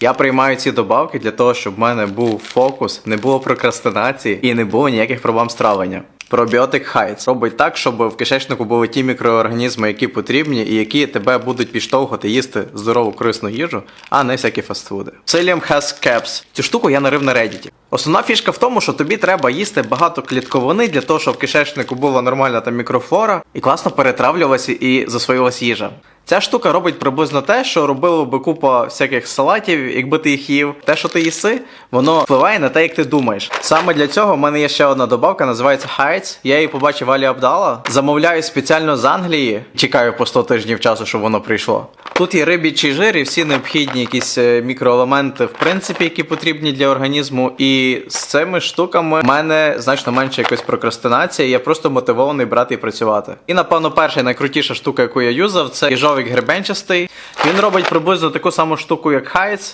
Я приймаю ці добавки для того, щоб в мене був фокус, не було прокрастинації і не було ніяких проблем з травленням. Пробіотик Хайц робить так, щоб в кишечнику були ті мікроорганізми, які потрібні, і які тебе будуть підштовхувати їсти здорову корисну їжу, а не всякі фастфуди. Psyllium has caps. Цю штуку я нарив на Reddit. Основна фішка в тому, що тобі треба їсти багато клітковини для того, щоб в кишечнику була нормальна там мікрофлора і класно перетравлювалася і засвоювалася їжа. Ця штука робить приблизно те, що робило би купа всяких салатів, якби ти їх їв. Те, що ти їси, воно впливає на те, як ти думаєш. Саме для цього в мене є ще одна добавка, називається Heights. Я її побачив Алі Абдала. Замовляю спеціально з Англії. Чекаю по 100 тижнів часу, щоб воно прийшло. Тут є рибічий жир і всі необхідні якісь е, мікроелементи, в принципі, які потрібні для організму. І з цими штуками в мене значно менше якось прокрастинація. Я просто мотивований брати і працювати. І напевно, перша і найкрутіша штука, яку я юзав, це їжовик гребенчастий. Він робить приблизно таку саму штуку, як Heights,